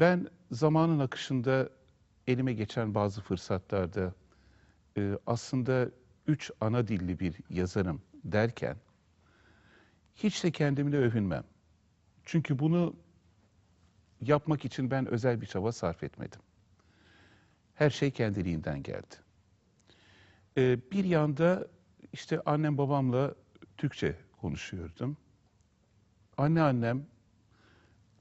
Ben zamanın akışında elime geçen bazı fırsatlarda e, aslında üç ana dilli bir yazarım derken hiç de kendimle övünmem. Çünkü bunu yapmak için ben özel bir çaba sarf etmedim. Her şey kendiliğinden geldi. E, bir yanda işte annem babamla Türkçe konuşuyordum. Anneannem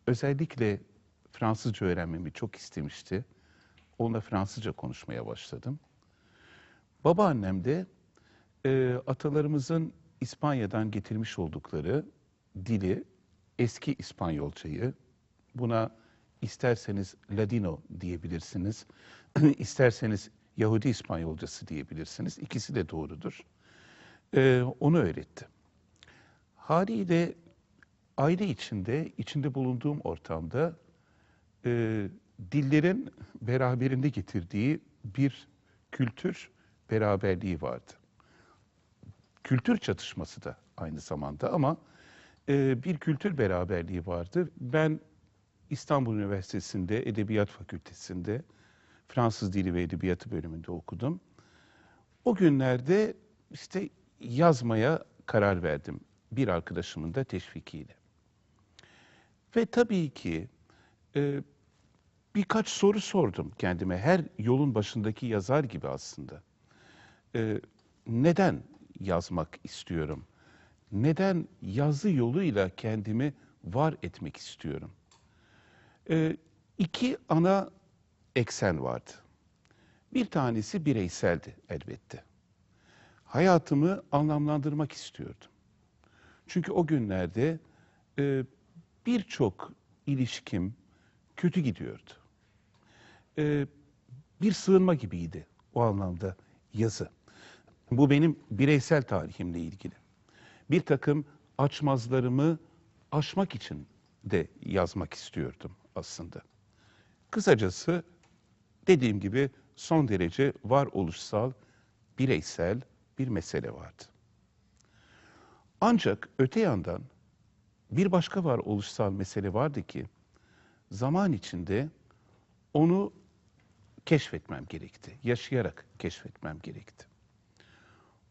özellikle Fransızca öğrenmemi çok istemişti. Onunla Fransızca konuşmaya başladım. Babaannem de e, atalarımızın İspanya'dan getirmiş oldukları dili, eski İspanyolcayı, buna isterseniz Ladino diyebilirsiniz, isterseniz Yahudi İspanyolcası diyebilirsiniz. İkisi de doğrudur. E, onu öğretti. Haliyle aile içinde, içinde bulunduğum ortamda e, dillerin beraberinde getirdiği bir kültür beraberliği vardı. Kültür çatışması da aynı zamanda ama e, bir kültür beraberliği vardı. Ben İstanbul Üniversitesi'nde Edebiyat Fakültesi'nde Fransız Dili ve Edebiyatı bölümünde okudum. O günlerde işte yazmaya karar verdim bir arkadaşımın da teşvikiyle. Ve tabii ki e, birkaç soru sordum kendime. Her yolun başındaki yazar gibi aslında. E, neden yazmak istiyorum? Neden yazı yoluyla kendimi var etmek istiyorum? E, iki ana eksen vardı. Bir tanesi bireyseldi elbette. Hayatımı anlamlandırmak istiyordum. Çünkü o günlerde e, birçok ilişkim kötü gidiyordu. E, bir sığınma gibiydi o anlamda yazı. Bu benim bireysel tarihimle ilgili. Bir takım açmazlarımı aşmak için de yazmak istiyordum aslında. Kısacası dediğim gibi son derece varoluşsal, bireysel bir mesele vardı. Ancak öte yandan bir başka varoluşsal mesele vardı ki zaman içinde onu keşfetmem gerekti. Yaşayarak keşfetmem gerekti.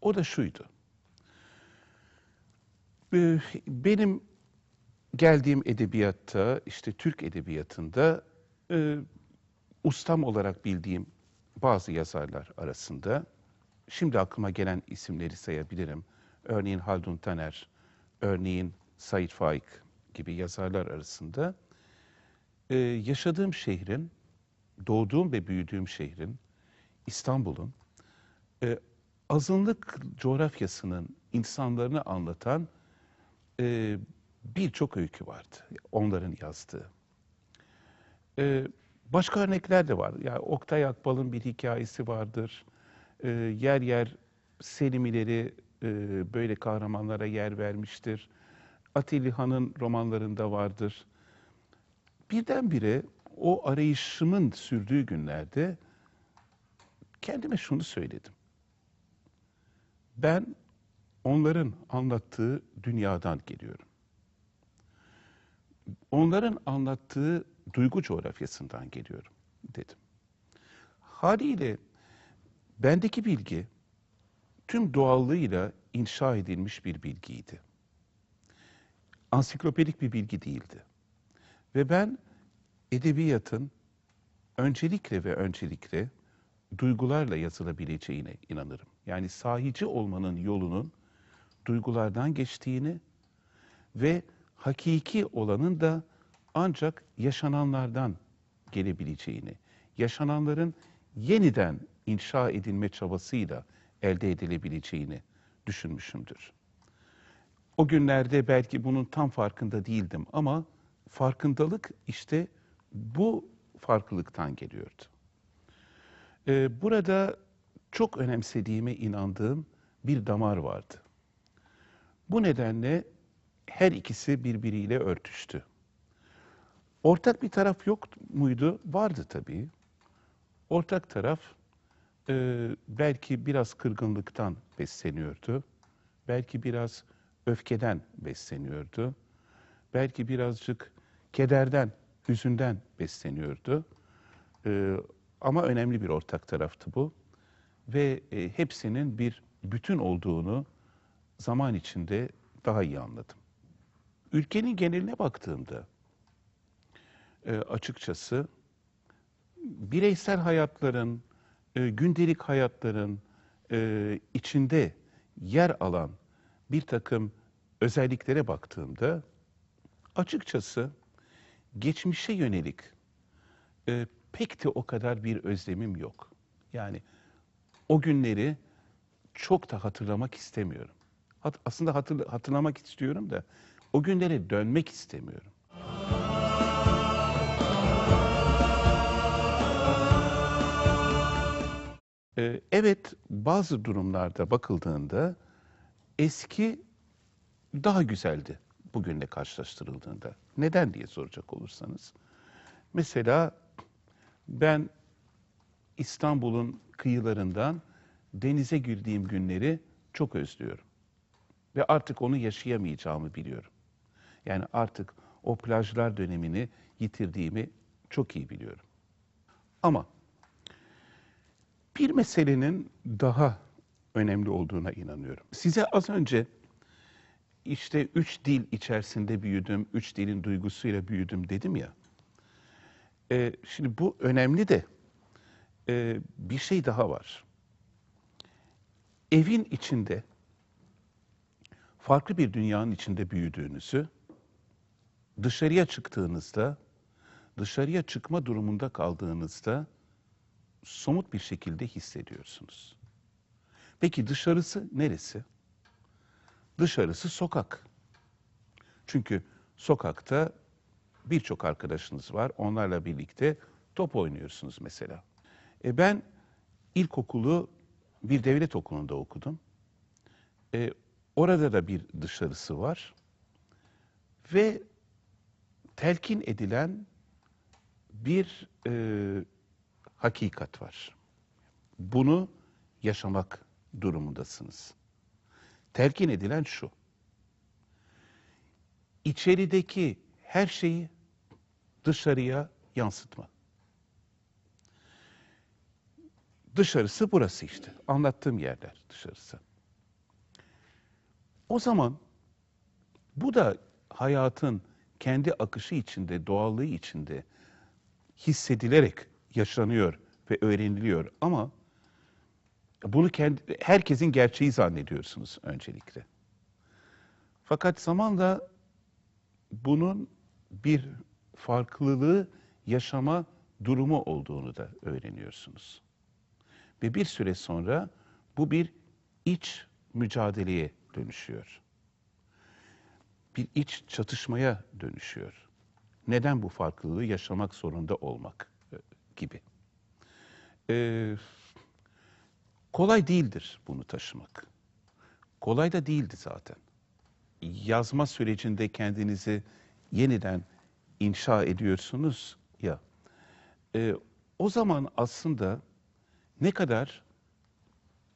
O da şuydu. Ee, benim geldiğim edebiyatta, işte Türk edebiyatında e, ustam olarak bildiğim bazı yazarlar arasında, şimdi aklıma gelen isimleri sayabilirim. Örneğin Haldun Taner, örneğin Said Faik gibi yazarlar arasında e, yaşadığım şehrin, doğduğum ve büyüdüğüm şehrin, İstanbul'un e, azınlık coğrafyasının insanlarını anlatan e, birçok öykü vardı. Onların yazdığı. E, başka örnekler de var. Yani Oktay Akbal'ın bir hikayesi vardır. E, yer yer Selimileri e, böyle kahramanlara yer vermiştir. Atilla Han'ın romanlarında vardır. Birdenbire o arayışımın sürdüğü günlerde kendime şunu söyledim. Ben onların anlattığı dünyadan geliyorum. Onların anlattığı duygu coğrafyasından geliyorum dedim. Haliyle bendeki bilgi tüm doğallığıyla inşa edilmiş bir bilgiydi. Ansiklopedik bir bilgi değildi. Ve ben edebiyatın öncelikle ve öncelikle duygularla yazılabileceğine inanırım. Yani sahici olmanın yolunun duygulardan geçtiğini ve hakiki olanın da ancak yaşananlardan gelebileceğini, yaşananların yeniden inşa edilme çabasıyla elde edilebileceğini düşünmüşümdür. O günlerde belki bunun tam farkında değildim ama farkındalık işte bu farklılıktan geliyordu. Ee, burada çok önemsediğime inandığım bir damar vardı. Bu nedenle her ikisi birbiriyle örtüştü. Ortak bir taraf yok muydu? Vardı tabii. Ortak taraf e, belki biraz kırgınlıktan besleniyordu. Belki biraz öfkeden besleniyordu. Belki birazcık kederden hüzünden besleniyordu. Ee, ama önemli bir ortak taraftı bu. Ve e, hepsinin bir bütün olduğunu zaman içinde daha iyi anladım. Ülkenin geneline baktığımda e, açıkçası bireysel hayatların, e, gündelik hayatların e, içinde yer alan bir takım özelliklere baktığımda açıkçası geçmişe yönelik e, pek de o kadar bir özlemim yok. Yani o günleri çok da hatırlamak istemiyorum. Hat- aslında hatırla- hatırlamak istiyorum da o günlere dönmek istemiyorum. Ee, evet, bazı durumlarda bakıldığında eski daha güzeldi bugünle karşılaştırıldığında. Neden diye soracak olursanız. Mesela ben İstanbul'un kıyılarından denize girdiğim günleri çok özlüyorum. Ve artık onu yaşayamayacağımı biliyorum. Yani artık o plajlar dönemini yitirdiğimi çok iyi biliyorum. Ama bir meselenin daha önemli olduğuna inanıyorum. Size az önce işte üç dil içerisinde büyüdüm, üç dilin duygusuyla büyüdüm dedim ya. Ee, şimdi bu önemli de e, bir şey daha var. Evin içinde, farklı bir dünyanın içinde büyüdüğünüzü, dışarıya çıktığınızda, dışarıya çıkma durumunda kaldığınızda somut bir şekilde hissediyorsunuz. Peki dışarısı neresi? Dışarısı sokak. Çünkü sokakta birçok arkadaşınız var. Onlarla birlikte top oynuyorsunuz mesela. E ben ilkokulu bir devlet okulunda okudum. E, orada da bir dışarısı var. Ve telkin edilen bir e, hakikat var. Bunu yaşamak durumundasınız. Telkin edilen şu. İçerideki her şeyi dışarıya yansıtma. Dışarısı burası işte. Anlattığım yerler dışarısı. O zaman bu da hayatın kendi akışı içinde, doğallığı içinde hissedilerek yaşanıyor ve öğreniliyor ama bunu kendi, herkesin gerçeği zannediyorsunuz öncelikle. Fakat zamanla bunun bir farklılığı yaşama durumu olduğunu da öğreniyorsunuz. Ve bir süre sonra bu bir iç mücadeleye dönüşüyor. Bir iç çatışmaya dönüşüyor. Neden bu farklılığı yaşamak zorunda olmak e, gibi. Ee, kolay değildir bunu taşımak. Kolay da değildi zaten. Yazma sürecinde kendinizi yeniden inşa ediyorsunuz ya. e, o zaman aslında ne kadar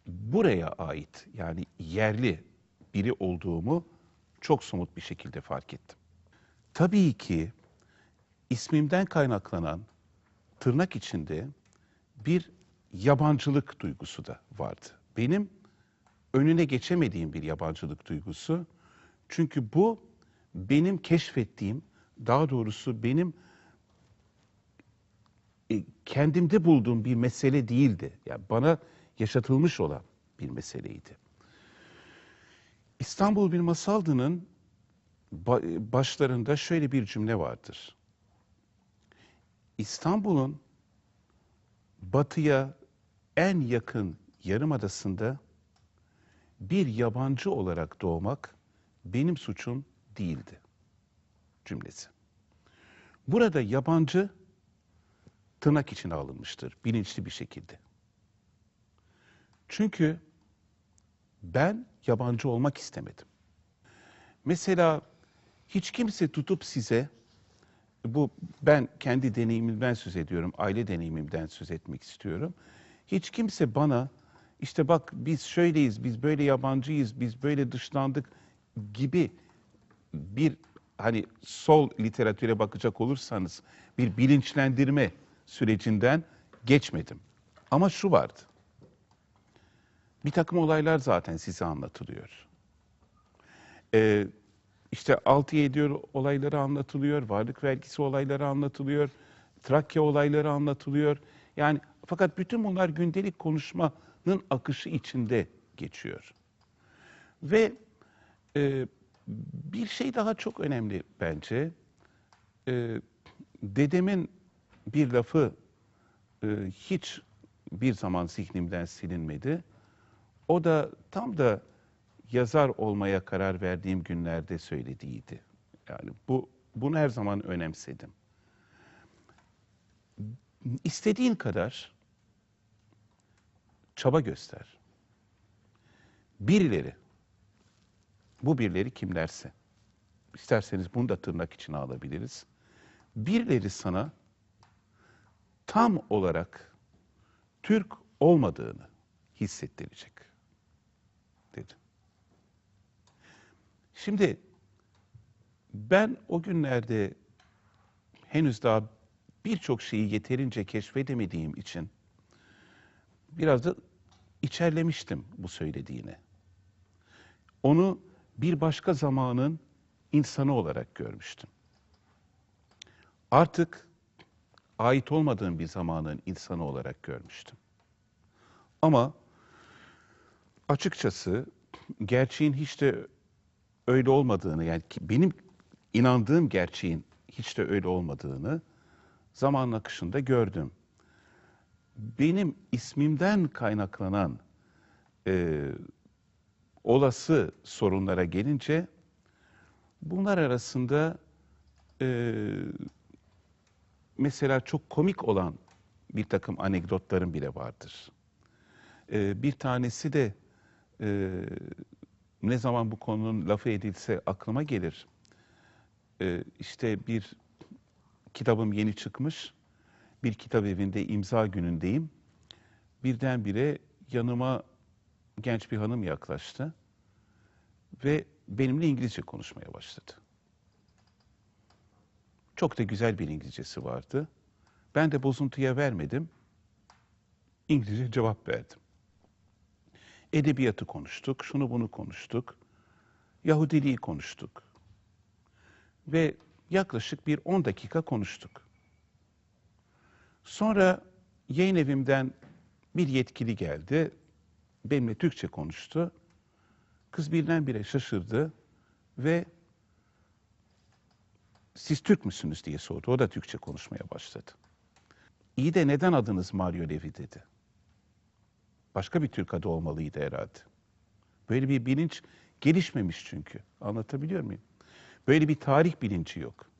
buraya ait yani yerli biri olduğumu çok somut bir şekilde fark ettim. Tabii ki ismimden kaynaklanan tırnak içinde bir yabancılık duygusu da vardı. Benim önüne geçemediğim bir yabancılık duygusu. Çünkü bu benim keşfettiğim, daha doğrusu benim e, kendimde bulduğum bir mesele değildi. Yani bana yaşatılmış olan bir meseleydi. İstanbul bir masaldı'nın ba- başlarında şöyle bir cümle vardır. İstanbul'un batıya en yakın yarımadasında bir yabancı olarak doğmak benim suçum değildi cümlesi. Burada yabancı tırnak içine alınmıştır bilinçli bir şekilde. Çünkü ben yabancı olmak istemedim. Mesela hiç kimse tutup size bu ben kendi deneyimimden söz ediyorum, aile deneyimimden söz etmek istiyorum. Hiç kimse bana işte bak biz şöyleyiz, biz böyle yabancıyız, biz böyle dışlandık gibi bir hani sol literatüre bakacak olursanız bir bilinçlendirme sürecinden geçmedim. Ama şu vardı. Bir takım olaylar zaten size anlatılıyor. Ee, işte 6-7 olayları anlatılıyor, varlık vergisi olayları anlatılıyor, Trakya olayları anlatılıyor. Yani fakat bütün bunlar gündelik konuşmanın akışı içinde geçiyor. Ve e, bir şey daha çok önemli bence. E, dedemin bir lafı e, hiç bir zaman zihnimden silinmedi. O da tam da yazar olmaya karar verdiğim günlerde söylediğiydi. Yani bu bunu her zaman önemsedim. İstediğin kadar çaba göster. Birileri, bu birileri kimlerse, isterseniz bunu da tırnak içine alabiliriz. Birileri sana tam olarak Türk olmadığını hissettirecek dedi. Şimdi ben o günlerde henüz daha birçok şeyi yeterince keşfedemediğim için biraz da içerlemiştim bu söylediğini. Onu bir başka zamanın insanı olarak görmüştüm. Artık ait olmadığım bir zamanın insanı olarak görmüştüm. Ama açıkçası gerçeğin hiç de öyle olmadığını yani benim inandığım gerçeğin hiç de öyle olmadığını zaman akışında gördüm. Benim ismimden kaynaklanan e, olası sorunlara gelince bunlar arasında e, mesela çok komik olan bir takım anekdotlarım bile vardır. E, bir tanesi de e, ne zaman bu konunun lafı edilse aklıma gelir. E, işte bir kitabım yeni çıkmış. Bir kitap evinde imza günündeyim. Birdenbire yanıma genç bir hanım yaklaştı ve benimle İngilizce konuşmaya başladı. Çok da güzel bir İngilizcesi vardı. Ben de bozuntuya vermedim. İngilizce cevap verdim. Edebiyatı konuştuk, şunu bunu konuştuk. Yahudiliği konuştuk. Ve yaklaşık bir 10 dakika konuştuk. Sonra yayın evimden bir yetkili geldi. Benimle Türkçe konuştu. Kız birdenbire şaşırdı ve siz Türk müsünüz diye sordu. O da Türkçe konuşmaya başladı. İyi de neden adınız Mario Levi dedi. Başka bir Türk adı olmalıydı herhalde. Böyle bir bilinç gelişmemiş çünkü. Anlatabiliyor muyum? Böyle bir tarih bilinci yok.